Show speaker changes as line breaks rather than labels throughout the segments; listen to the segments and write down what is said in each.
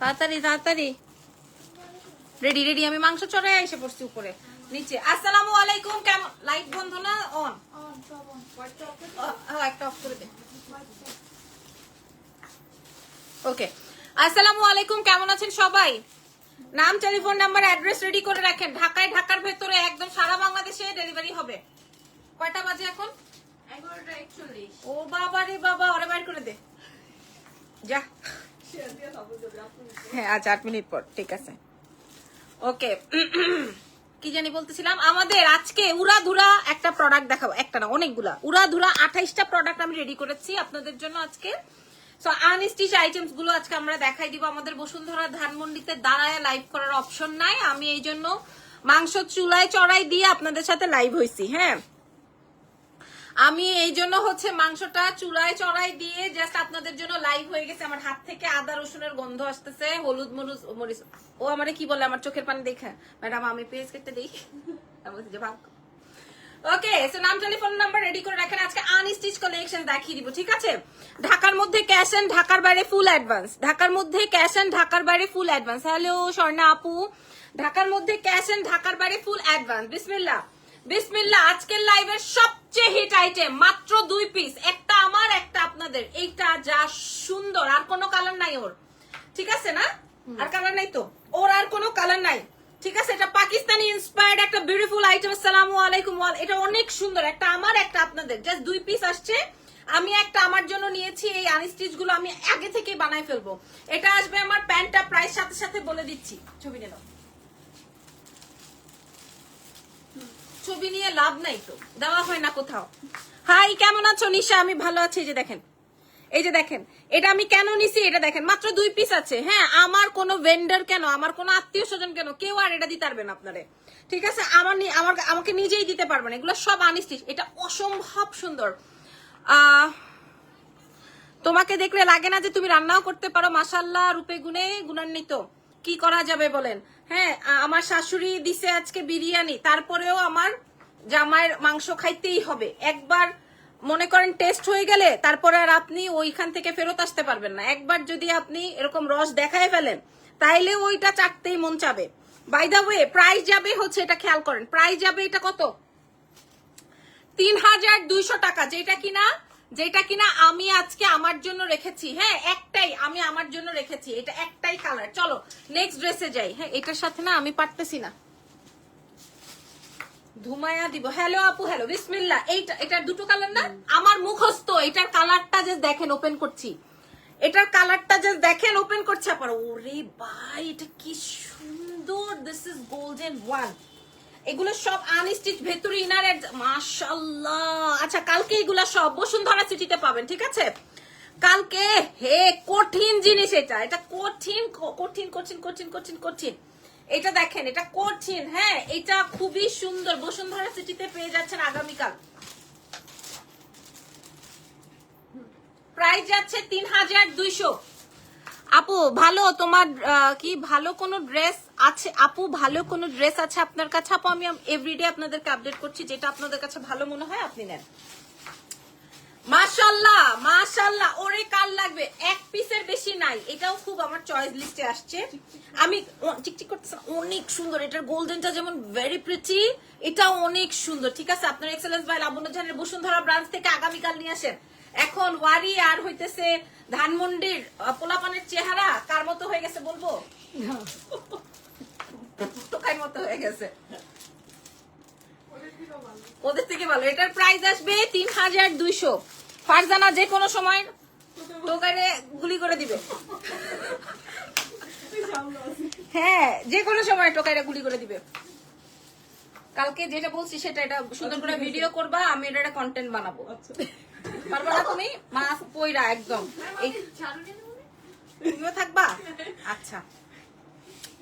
তাড়াতাড়ি তাড়াতাড়ি। Ready ready আমি মাংস চড়াই এসে পড়ছি উপরে। নিচে। আসসালামু আলাইকুম কেমন? লাইট বন্ধ না অন একটা অফ করে দে। ওকে আসসালামু আলাইকুম কেমন আছেন সবাই? নাম টেলিফোন নাম্বার অ্যাড্রেস রেডি করে রাখেন। ঢাকায় ঢাকার ভেতরে একদম সারা বাংলাদেশে ডেলিভারি হবে। কয়টা বাজে এখন? ও বাবা রে বাবা ওরে বাইর করে দে। যা। হ্যাঁ আচ্ছা আট মিনিট পর, ঠিক আছে। ওকে, কি জানি বলতেছিলাম? আমাদের আজকে উড়াধুরা একটা প্রোডাক্ট দেখাবো। একটা না, অনেকগুলা। উড়াধুরা আঠাইশটা প্রোডাক্ট আমি রেডি করেছি আপনাদের জন্য আজকে। সো আনস্টিচ আইটেমসগুলো আজকে আমরা দেখাই দিব। আমাদের বসুন্ধরা ধানমন্ডিতে দাঁড়ায় লাইভ করার অপশন নাই। আমি এই জন্য মাংস চুলায় চড়াই দিয়ে আপনাদের সাথে লাইভ হয়েছি হ্যাঁ? আমি এই জন্য হচ্ছে মাংসটা চুলায় চড়াই দিয়ে জাস্ট আপনাদের জন্য লাইভ হয়ে গেছে। আমার হাত থেকে আদা রসুনের গন্ধ আসতেছে, হলুদ মরুচ মরিচ। ও আমারে কি বলে? আমার চোখের পানি দেখে। ম্যাডাম, আমি পেজ কেটে দিই ওকে নাম নাম্বার রেডি করে রাখেন। আজকে দেখিয়ে দিব, ঠিক আছে? ঢাকার মধ্যে ক্যাশ এন্ড ঢাকার বাইরে ফুল অ্যাডভান্স ঢাকার মধ্যে ক্যাশ ঢাকার ফুল অ্যাডভান্স স্বর্ণা আপু। ঢাকার মধ্যে ক্যাশ ঢাকার ফুল অ্যাডভান্স বিসমিল্লাহ আজকের লাইভের সবচেয়ে হিট আইটেম মাত্র দুই পিস একটা আমার একটা আপনাদের। এইটা যা সুন্দর আর কোনো কালার নাই ওর। ঠিক আছে না? আর কালার নাই তো? ওর আর কোনো কালার নাই। ঠিক আছে? এটা পাকিস্তানি ইন্সপায়ার্ড একটা বিউটিফুল আইটেম আসসালামু আলাইকুম ওয়াল এটা অনেক সুন্দর। একটা আমার একটা আপনাদের। জাস্ট দুই পিস আসছে। আমি একটা আমার জন্য নিয়েছি। এই আনস্টিচগুলো আমি আগে থেকে বানাই ফেলব। এটা আসবে আমার প্যান্টটা প্রাইস সাথে সাথে বলে দিচ্ছি। ছবি নিয়ে ছবি নিয়ে লাভ নাই তো, দেওয়া হয় না কোথাও। হাই, কেমন আছো? নিশা, আমি ভালো আছি। এই যে দেখেন, এই যে দেখেন, এটা আমি কেন নিছি? এটা দেখেন, মাত্র দুই পিস আছে। হ্যাঁ আমার কোনো ভেন্ডার কেন, আমার কোনো আত্মীয় স্বজন কেন, কেউ আর এটা দিতে পারবেন আপনারে। ঠিক আছে? আমার আমার আমাকে নিজেই দিতে পারবেন এগুলো সব আনিস্টিচ এটা অসম্ভব সুন্দর। তোমাকে দেখলে লাগে না যে তুমি রান্নাও করতে পারো? মাসাল্লাহ রূপে গুনে গুণান্বিত। কি করা যাবে বলেন? হ্যাঁ আমার শাশুড়ি দিছে আজকে বিরিয়ানি, তারপরেও আমার জামাইয়ের মাংস খাইতেই হবে। একবার মনে করেন টেস্ট হয়ে গেলে, তারপরে আর আপনি ওইখান থেকে ফেরত আসতে পারবেন না। একবার যদি আপনি এরকম রস দেখায় ফেলেন, তাইলে ওইটা চাটতেই মন চাবে। বাই দা ওয়ে প্রাইস যাবে হচ্ছে এটা খেয়াল করেন প্রাইস যাবে এটা কত? তিন হাজার দুইশো টাকা, যেটা কিনা যেটা কিনা আমি আজকে আমার জন্য রেখেছি হ্যাঁ একটাই আমি আমার জন্য রেখেছি, এটা একটাই কালার চলো নেক্সট ড্রেসে যাই। হ্যাঁ এটার সাথে না আমি পারতেছি না। ধুমায়া দিব। হ্যালো আপু হ্যালো বিসমিল্লা এইটা, এটার দুটো কালার না? আমার মুখস্থ, এটার কালারটা যে দেখেন ওপেন করছি। এটার কালারটা যে দেখেন ওপেন করছে। আবার, ওরে ভাই, এটা কি সুন্দর। দিস ইজ গোল্ডেন ওয়ান এগুলো সব আনস্টিচ ভেতরে ইনার মাশাল্লাহ আচ্ছা কালকে এগুলা সব বসুন্ধরা সিটিতে পাবেন, ঠিক আছে? কালকে, হে, কঠিন জিনিস এটা। এটা কঠিন কঠিন কঠিন কঠিন কঠিন কঠিন। এটা দেখেন, এটা কঠিন হ্যাঁ এটা খুবই সুন্দর। বসুন্ধরা সিটিতে পেয়ে যাচ্ছেন আগামীকাল। প্রাইস যাচ্ছে তিন হাজার দুইশো। আপু, ভালো তোমার কি ভালো কোনো ড্রেস আছে? আপু, ভালো কোনো ড্রেস আছে আপনার কাছে? আপু, আমি এভরিডে আপনাদেরকে আপডেট করছি যেটা আপনাদের কাছে ভালো মনে হয়, আপনি নেন। মাশাল্লাহ মাশাল্লাহ ওরে কাল লাগবে? এক পিসের বেশি নাই। এটাও খুব আমার চয়েস লিস্টে আসছে। আমি চিকচিক করতেছি, অনেক সুন্দর। এটার গোল্ডেনটা যেমন ভেরি প্রিটি এটাও অনেক সুন্দর। ঠিক আছে? আপনার এক্সেলেন্স ভাই লাবণ্য জানের বসুন্ধরা ব্রাঞ্চ থেকে আগামীকাল নিয়ে আসেন। এখন ওয়ারি আর হইতেছে ধানমন্ডির পোলাপানের চেহারা কার মতো হয়ে গেছে বলব? টোকাই মতো হয়ে গেছে। ওদের থেকে ভালো। এটার প্রাইস আসবে তিন হাজার দুইশো। ফারজানা যে কোনো সময় টোকারে গুলি করে দিবে। হ্যাঁ যে কোনো সময় টোকাইরা গুলি করে দিবে। কালকে যেটা বলছি সেটা এটা সুন্দর করে ভিডিও করবা আমি এটা একটা কন্টেন্ট বানাবো। পারবা না তুমি মাছ পইরা একদম। থাকবা? আচ্ছা।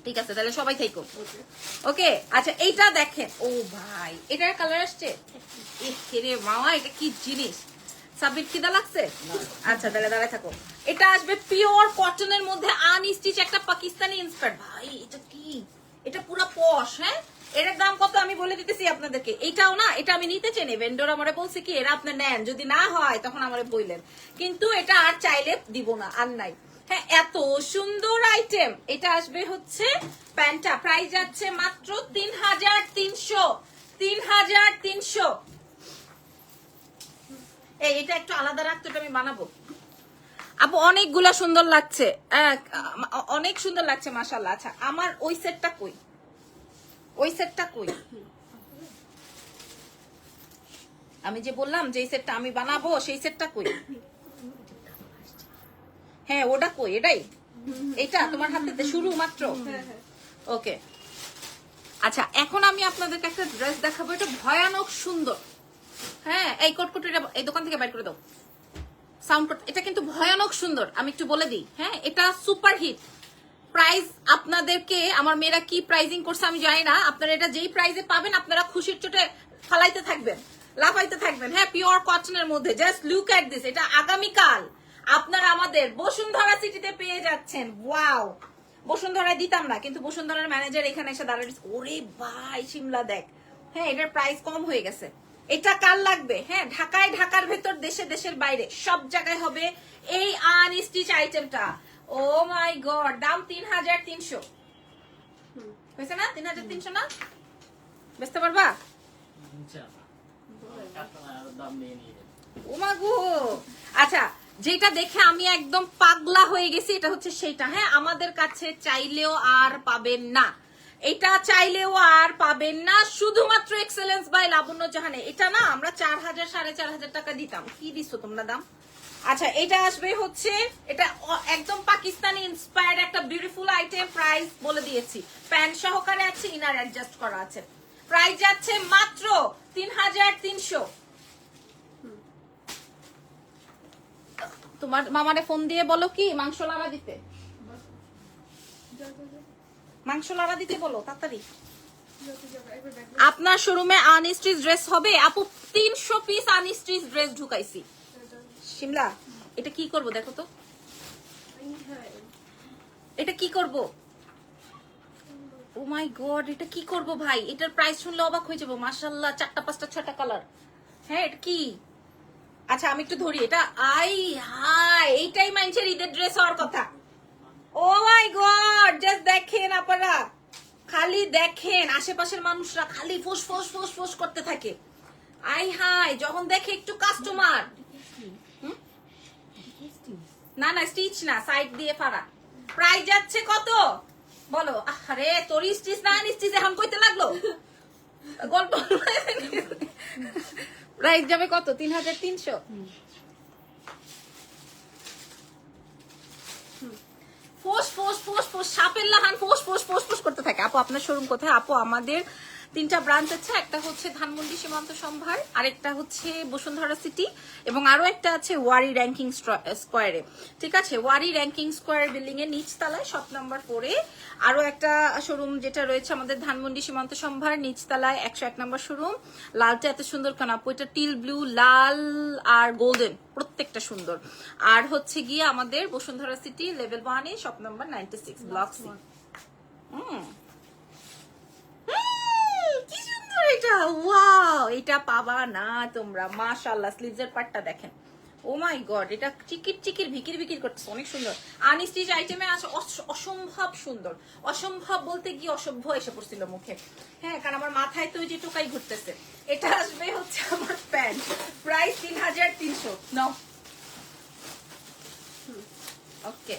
ঠিক আছে, তাহলে সবাই থাইকো। ওকে আচ্ছা এইটা দেখেন। ও ভাই, এটার কালার আসছে? রে মামা এটা কি জিনিস? সাবির খিদা লাগছে? আচ্ছা তাহলে দাঁড়ায় থাকো। এটা আসবে পিওর কটনের মধ্যে আনস্টিচ একটা পাকিস্তানি ইন্সপায়ার ভাই, এটা কি? এটা পুরো পশ হ্যাঁ? এটার দাম কত আমি বলে দিতেছি আপনাদেরকে। এইটাও না, এটা আমি নিতে চাই ভেন্ডর আমারে বলছে কি, এরা আপনি নেন। যদি না হয়, তখন আমারে বললেন কিন্তু এটা আর চাইলে দিব না, আর নাই। হ্যাঁ এত সুন্দর আইটেম এটা আসবে হচ্ছে প্যান্টটা। প্রাইস যাচ্ছে মাত্র তিন হাজার তিনশো। তিন হাজার তিনশো। এই, এটা একটু আলাদা রাখতে আমি বানাবো। আপু, অনেকগুলা সুন্দর লাগছে। অনেক সুন্দর লাগছে মাশাল্লাহ আচ্ছা আমার ওই সেটটা কই? ওই সেটটা কই? আমি যে বললাম যে এই সেটটা আমি বানাবো, সেই সেটটা কই? হ্যাঁ ওটা কই? এটাই? এটা তোমার হাতে শুরু মাত্র? ওকে। আচ্ছা এখন আমি আপনাদেরকে একটা ড্রেস দেখাবো, এটা ভয়ানক সুন্দর। হ্যাঁ এই কটকটিটা এই দোকান থেকে বাইর করে দাও। সাউন্ড এটা কিন্তু ভয়ানক সুন্দর, আমি একটু বলে দিই। হ্যাঁ এটা সুপার হিট প্রাইস আপনাদেরকে, আমার মেয়েরা কি প্রাইজিং করছে আমি জানি না। আপনারা এটা যেই প্রাইজে পাবেন, আপনারা খুশির চোটে ফালাইতে থাকবেন, লাফাইতে থাকবেন। হ্যাঁ পিওর কটনের মধ্যে জাস্ট লুক এট দিস এটা আগামীকাল আপনারা আমাদের বসুন্ধরা সিটিতে পেয়ে যাচ্ছেন। ওয়াও বসুন্ধরায় দিতাম না, কিন্তু বসুন্ধরার ম্যানেজার এখানে এসে দাঁড়িয়ে ওরে ভাই, সিমলা দেখ। হ্যাঁ এটার প্রাইস কম হয়ে গেছে। এটা কার লাগবে? হ্যাঁ ঢাকায়, ঢাকার ভেতর, দেশে, দেশের বাইরে, সব জায়গায় হবে এই আনস্টিচ আইটেমটা ও মাই গড, দাম তিন হাজার তিনশো। হয়েছে না? তিন হাজার তিনশো না? বেচতে পারবা? গো। আচ্ছা যেটা দেখে আমি একদম পাগলা হয়ে গেছি, এটা হচ্ছে সেইটা। হ্যাঁ আমাদের কাছে চাইলেও আর পাবেন না। এটা চাইলেও আর পাবেন না, শুধুমাত্র এক্সেলেন্স বাই লাবণ্য জাহানে। এটা না, আমরা চার হাজার, সাড়ে চার হাজার টাকা দিতাম। কি দিচ্ছ তোমরা দাম? আচ্ছা এটা আসবে হচ্ছে, এটা একদম পাকিস্তানি ইন্সপায়ার্ড একটা বিউটিফুল আইটেম প্রাইস বলে দিয়েছি। প্যান্ট সহকারে আছে ইনার অ্যাডজাস্ট করা আছে। প্রাইস যাচ্ছে মাত্র তিন হাজার তিনশো। তোমার মামারে ফোন দিয়ে বলো কি, মাংস লাড়া দিতে। মাংস লাড়া দিতে বলো, তাড়াতাড়ি। আপনার শোরুমে আনস্ট্রিচ ড্রেস হবে, আপু, তিনশো পিস আনস্ট্রিচ ড্রেস ঢুকাইছি। শিমলা? এটা কি করব দেখো তো। এটা কি করব? ও মাই গড এটা কি করব ভাই? এটার প্রাইস শুনলে অবাক হয়ে যাব। মাশাল্লাহ চারটা, পাঁচটা ছটা কালার হ্যাঁ এটা কি? আচ্ছা আমি একটু ধরি। এটা আই হাই এইটাই মানুষের ঈদের ড্রেস হওয়ার কথা। ও মাই গড জাস্ট দেখেন আপনারা। খালি দেখেন, আশেপাশের মানুষরা খালি ফোস ফোস ফোস ফোস করতে থাকে। আই হাই যখন দেখে একটু কাস্টমার না না স্টিচ না সাইড দিয়ে ফাড়া। প্রাইস যাচ্ছে কত? বলো আরে তোর স্টিচ না স্টিচ এখন কইতে লাগল? গল্প প্রাইস যাবে কত? তিন হাজার তিনশো? ফোস ফোস ফোস ফোস সাপের লাহান ফোস ফোস ফোস ফোস করতে থাকে। আপু আপনার শোরুম কোথায়? আপু আমাদের তিনটা ব্রাঞ্চ আছে একটা হচ্ছে ধানমন্ডি সীমান্ত সম্ভার আরেকটা হচ্ছে বসুন্ধরা সিটি এবং আরও একটা আছে ওয়ারি র্যাঙ্কিং স্কোয়ারে। ঠিক আছে? ওয়ারি র্যাঙ্কিং স্কোয়ার বিল্ডিং এর নিচ তলায় শপ নাম্বার ফোরে আরও একটা শোরুম যেটা রয়েছে আমাদের ধানমন্ডি সীমান্ত সম্ভার নিচতলায় একশো এক নম্বর শোরুম লালটা এত সুন্দর কেন আপু এটা টিল ব্লু লাল আর গোল্ডেন প্রত্যেকটা সুন্দর। আর হচ্ছে গিয়ে আমাদের বসুন্ধরা সিটি লেভেল ওয়ানে shop number ninety six block C হুম, কি সুন্দর এটা, ওয়াও, এটা পাবা না তোমরা। মাশাআল্লাহ স্লিভস এর পার্টটা দেখেন। ও মাই গড, এটা চিকির চিকির, ভিকির ভিকির করতেছে, অনেক সুন্দর। আনস্টিচ আইটেমে আছে অসম্ভব সুন্দর। অসম্ভব বলতে গিয়ে অসভ্য এসে পড়ছিল মুখে। হ্যাঁ কারণ আমার মাথায় তো যে টোকাই ঘুরতেছে। এটা আসবে হচ্ছে আমার প্যান্ট। প্রাইস তিন হাজার তিনশো। নাও ওকে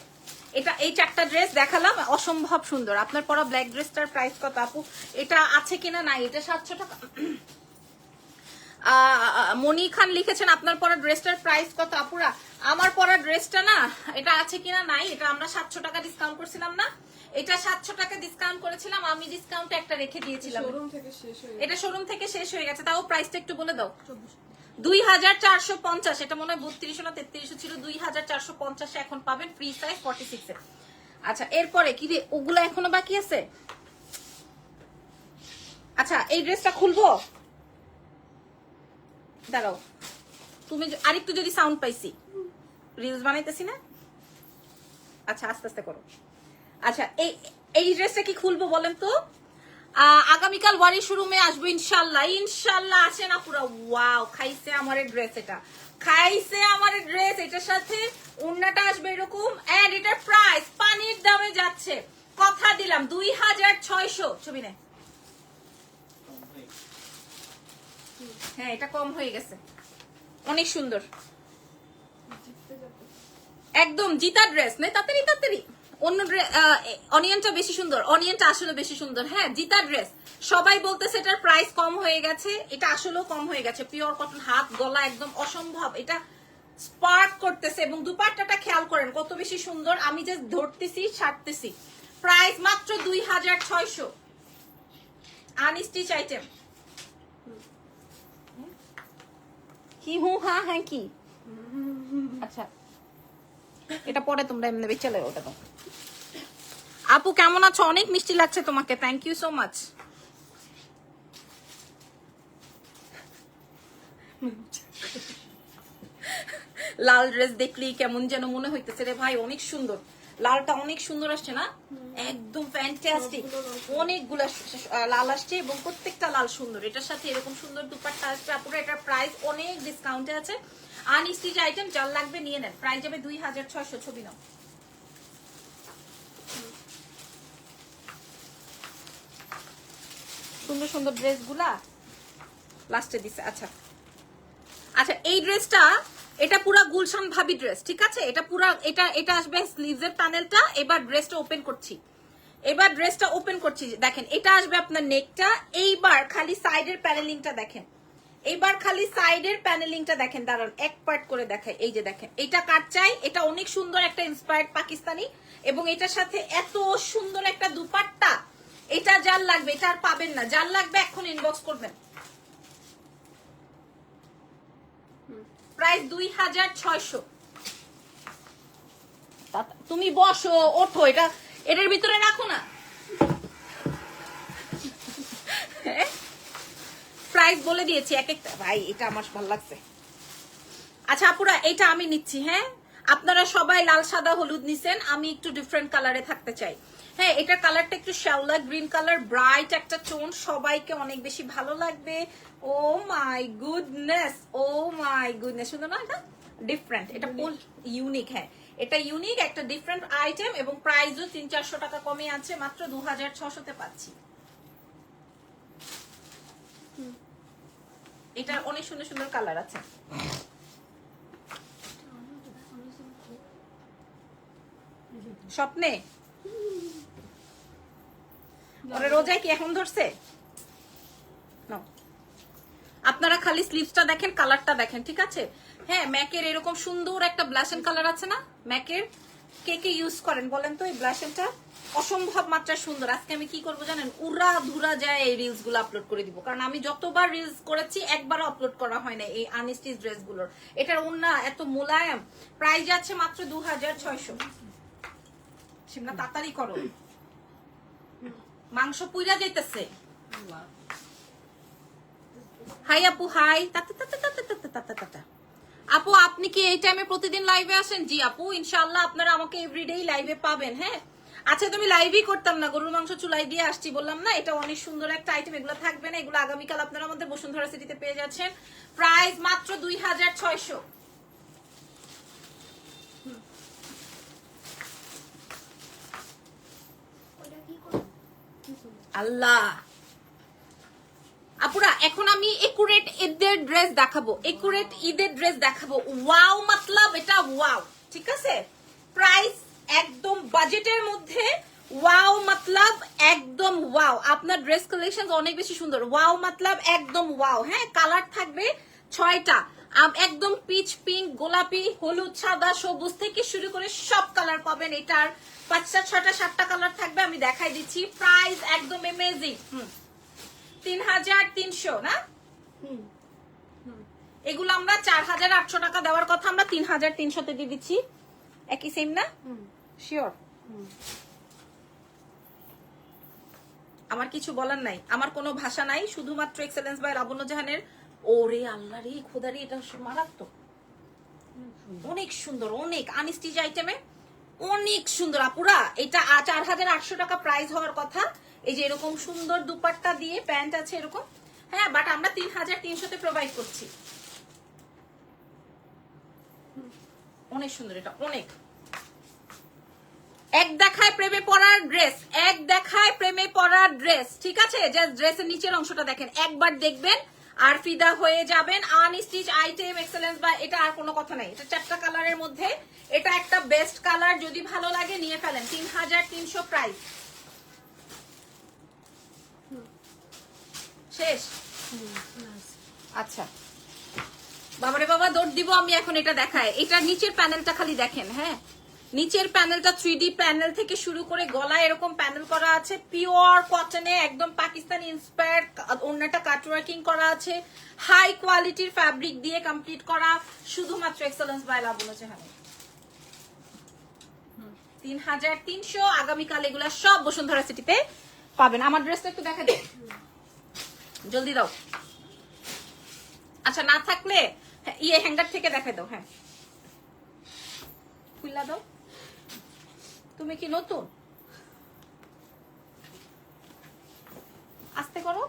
এটা এই চারটা ড্রেস দেখালাম অসম্ভব সুন্দর। আপনার পরা ব্ল্যাক ড্রেসটার প্রাইস কত আপু? এটা আছে কিনা নাই? এটা সাতশো টাকা। মনি খান লিখেছেন আপনার পরা ড্রেসটার প্রাইস কত আপুরা? আমার পরা ড্রেসটা না এটা আছে কিনা নাই? এটা আমরা সাতশো টাকা ডিসকাউন্ট করছিলাম না? এটা সাতশো টাকা ডিসকাউন্ট করেছিলাম আমি ডিসকাউন্ট একটা রেখে দিয়েছিলাম। এটা শোরুম থেকে শেষ হয়ে গেছে তাও প্রাইসটা একটু বলে দাও। দুই হাজার চারশো পঞ্চাশ, এটা মনে হয় বত্রিশশো না তেত্রিশশো ছিল, দুই হাজার চারশো পঞ্চাশে এখন পাবেন ফ্রি সাইজ ফর্টি সিক্স আচ্ছা এরপরে কি ওগুলো এখনও বাকি আছে? আচ্ছা এই ড্রেসটা খুলবো? দাঁড়াও, তুমি আরেকটু যদি সাউন্ড পাইছি। রিলস বানাইতেছি না? আচ্ছা আস্তে আস্তে করো। আচ্ছা এই এই ড্রেসটা কি খুলবো বলেন তো? আগামীকাল ওয়ারি শোরুমে আসব, ইনশাল্লাহ। ইনশাল্লাহ আসে না পুরো। ওয়াও, খাইছে আমার ড্রেস এটা। খাইছে আমার ড্রেস এটার সাথে উন্নাটা আসবে এরকম। এন্ড এটার প্রাইস পানির দামে যাচ্ছে। কথা দিলাম, দুই হাজার ছয়শো। ছবি নেই হ্যাঁ এটা কম হয়ে গেছে। অনেক সুন্দর। একদম, জিতা ড্রেস নেই তাড়াতাড়ি তাড়াতাড়ি। অন্য অনিয়নটা বেশি সুন্দর অনিয়নটা আসলে বেশি সুন্দর। হ্যাঁ জিতা ড্রেস সবাই বলতেছে এটার প্রাইস কম হয়ে গেছে, এটা আসলেও কম হয়ে গেছে। পিওর কটন হাত, গলা একদম অসম্ভব। এটা স্পার্ক করতেছে এবং দুপাট্টাটা খেয়াল করেন, কত বেশি সুন্দর। আমি যে ধরতেছি, ছাড়তেছি। প্রাইস মাত্র দুই হাজার ছয়শো। আনস্টিচ আইটেম কি হু হ্যাঁ হ্যাঁ কি? আচ্ছা। এটা পরে তোমরা এমনি বেচে লেবে ওটা তো। আপু, কেমন আছো? অনেক মিষ্টি লাগছে তোমাকে। থ্যাংক ইউ সো মাচ লাল ড্রেস দেখলি, কেমন যেন মনে হইতেছে রে ভাই, অনেক সুন্দর। লালটা অনেক সুন্দর আসছে না? একদম ফ্যান্টাস্টিক অনেকগুলা লাল আসছে এবং প্রত্যেকটা লাল সুন্দর। এটার সাথে এরকম সুন্দর দুপাট্টা আসছে আপুরা, এটার প্রাইস অনেক ডিসকাউন্টে আছে। আনস্টিচ আইটেম যার লাগবে নিয়ে নেন। প্রাইস যাবে দুই হাজার ছয়শো, ছবি নাও। সুন্দর সুন্দর ড্রেসগুলা লাস্টে দিছে। আচ্ছা। আচ্ছা এই ড্রেসটা, এটা পুরা গুলশান ভাবি ড্রেস ঠিক আছে? এটা পুরা, এটা এটা আসবে স্লিভসের প্যানেলটা এবার ড্রেসটা ওপেন করছি। এবার ড্রেসটা ওপেন করছি। দেখেন, এটা আসবে আপনার নেকটা এইবার খালি সাইডের প্যানেলিংটা দেখেন। এইবার খালি সাইডের প্যানেলিংটা দেখেন, দাঁড়ান, এক পার্ট করে দেখাই। এই যে দেখেন, এটা কাট চাই? এটা অনেক সুন্দর একটা ইন্সপায়ার্ড পাকিস্তানি, এবং এটার সাথে এত সুন্দর একটা দুপাট্টা এটা যার লাগবে, এটা আর পাবেন না। যার লাগবে, এখন ইনবক্স করবেন। প্রাইস দুই হাজার ছয়শো। তুমি বসো, ওঠো, এটা এটার ভিতরে রাখো না। প্রাইস বলে দিয়েছি, এক একটা ভাই, এটা আমার ভালো লাগছে। আচ্ছা আপুরা, এটা আমি নিচ্ছি হ্যাঁ? আপনারা সবাই লাল, সাদা, হলুদ নিছেন, আমি একটু ডিফারেন্ট কালারে থাকতে চাই। হ্যাঁ এটা কালারটা একটু শ্যাওলা গ্রিন কালার ব্রাইট একটা টোন সবাইকে অনেক বেশি ভালো লাগবে। ও my goodness oh my goodness সুন্দর না এটা ডিফারেন্ট এটা ফুল ইউনিক হ্যাঁ। এটা ইউনিক একটা ডিফারেন্ট আইটেম এবং প্রাইসও তিন চারশো টাকা কমে আছে মাত্র দু হাজার ছশোতে পাচ্ছি। এটার অনেক সুন্দর সুন্দর কালার আছে। স্বপ্নে? ওরে কি এখন ধরছে? আপনারা খালি স্লিভসটা দেখেন কালারটা দেখেন, ঠিক আছে? হ্যাঁ ম্যাকের এরকম সুন্দর একটা ব্লাশন কালার আছে না? ম্যাকের? কে কে ইউজ করেন বলেন তো এই ব্লাশনটা অসম্ভব মাত্রা সুন্দর। আজকে আমি কি করব জানেন? উড়া ধুরা যায় এই রিলসগুলো আপলোড করে দিব। কারণ আমি যতবার রিলস করেছি, একবারও আপলোড করা হয় না এই আনস্টিচ ড্রেসগুলোর। এটার উন্না এত মোলায়েম। প্রাইস আছে মাত্র দু হাজার ছয়শো। সিমনা তাড়াতাড়ি করো। মাংস পুইরা যাইতেছে। হাই আপু হাই। আপু, আপনি কি এই টাইমে প্রতিদিন লাইভে আসেন? জি আপু, ইনশাআল্লাহ আপনারা আমাকে এভরিডেই লাইভে পাবেন হ্যাঁ? আচ্ছা তুমি লাইভই করতাম না। গরুর মাংস চুলাই দিয়ে আসছি, বললাম না, এটা অনেক সুন্দর একটা আইটেম এগুলো থাকবে না। এগুলো আগামীকাল আপনারা আমাদের বসুন্ধরা সিটিতে পেয়ে যাচ্ছেন। প্রাইস মাত্র দুই হাজার ছয়শো। আল্লাহ। আপুরা, এখন আমি একুরেট ঈদের ড্রেস দেখাবো। একুরেট ঈদের ড্রেস দেখাবো। ওয়াও মতলব এটা ওয়াও ঠিক আছে? প্রাইস একদম বাজেটের মধ্যে ওয়াও মতলব একদম ওয়াও আপনার ড্রেস কালেকশন অনেক বেশি সুন্দর। ওয়াও মতলব একদম ওয়াও হ্যাঁ কালার থাকবে ছয়টা। একদম পিচ পিঙ্ক গোলাপি হলুদ সাদা সবুজ থেকে শুরু করে সব কালার পাবেন। এটার পাঁচটা ছয়টা সাতটা কালার থাকবে আমি দেখাই দিচ্ছি। প্রাইস একদম এমেজিং হুম। তিন হাজার তিনশো না? এগুলো আমরা চার হাজার আটশো টাকা দেওয়ার কথা আমরা তিন হাজার তিনশোতে দিয়ে দিচ্ছি। একই সেম না? শিওর আমার কিছু বলার নাই। আমার কোনো ভাষা নাই শুধুমাত্র এক্সেলেন্স বাই লাবণ্য জাহানের ওরে আল্লাহ রে খোদারি এটা মারাত্মক। অনেক সুন্দর, অনেক আনস্টিচ আইটেমে অনেক সুন্দর। আপুরা, এটা চার হাজার আটশো টাকা প্রাইস হওয়ার কথা। এই যে এরকম সুন্দর দুপাট্টা দিয়ে প্যান্ট আছে এরকম। হ্যাঁ বাট আমরা তিন হাজার তিনশোতে প্রোভাইড করছি। অনেক সুন্দর এটা, অনেক। এক দেখায় প্রেমে পড়ার ড্রেস এক দেখায় প্রেমে পড়ার ড্রেস ঠিক আছে? যে ড্রেসের নিচের অংশটা দেখেন। একবার দেখবেন আর ফিদা হয়ে যাবেন। আনস্টিচ আইটেম এক্সেলেন্স বা এটা আর কোনো কথা নাই। এটা চারটা কালারের মধ্যে। এটা একটা বেস্ট কালার। যদি ভালো লাগে, নিয়ে ফেলেন। তিন হাজার তিনশো প্রাইস। শেষ? আচ্ছা। বাবারে বাবা, দৌড় দিব আমি এখন এটা দেখায়। এটা নিচের প্যানেলটা খালি দেখেন হ্যাঁ? নিচের প্যানেলটা থ্রি প্যানেল থেকে শুরু করে গলায় এরকম প্যানেল করা আছে। পিওর কটনে একদম পাকিস্তানি ইন্সপায়ার্ড অন্যটা কাটওয়ার্কিং করা আছে। হাই কোয়ালিটির ফ্যাব্রিক দিয়ে কমপ্লিট করা। শুধুমাত্র এক্সেলেন্স বাই লাবুনো চেহারা। তিন হাজার তিনশো আগামীকাল এগুলা সব বসুন্ধরা সিটিতে পাবেন। আমার ড্রেসটা একটু দেখা দে জলদি দাও। আচ্ছা না থাকলে ইয়ে হ্যাঙ্গার থেকে দেখাই দাও হ্যাঁ। খুললা দাও। তুমি কি নতুন? আস্তে করো।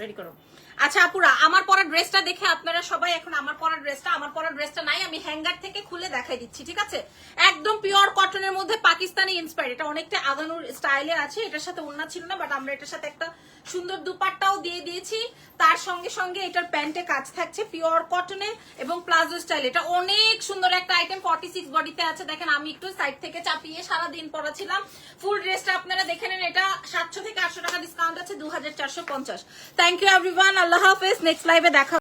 রেডি করো। আচ্ছা আপুরা, আমার পরা ড্রেসটা দেখে আপনারা সবাই এখন আমার পরা ড্রেসটা, আমার পরা ড্রেসটা নাই, আমি হ্যাঙ্গার থেকে খুলে দেখাই দিচ্ছি, ঠিক আছে? একদম পিওর কটনের মধ্যে পাকিস্তানি ইন্সপায়ার এটা অনেকটা আগানোর স্টাইলে আছে, এটার সাথে ওন্না ছিল না বাট আমরা এটার সাথে একটা সুন্দর দুপাট্টাও দিয়ে দিয়েছি। তার সঙ্গে সঙ্গে এটার প্যান্টে কাজ থাকছে পিওর কটনে এবং প্লাজো স্টাইল এটা অনেক সুন্দর একটা আইটেম ফর্টি সিক্স বডিতে আছে। দেখেন, আমি একটু সাইড থেকে চাপিয়ে সারা দিন পরাছিলাম ফুল ড্রেসটা আপনারা দেখে নেন, এটা সাতশো থেকে আটশো টাকা ডিসকাউন্ট আছে দু হাজার চারশো পঞ্চাশ। থ্যাংক ইউ এভরিওয়ান আল্লাহ হাফেজ নেক্সট লাইভে দেখা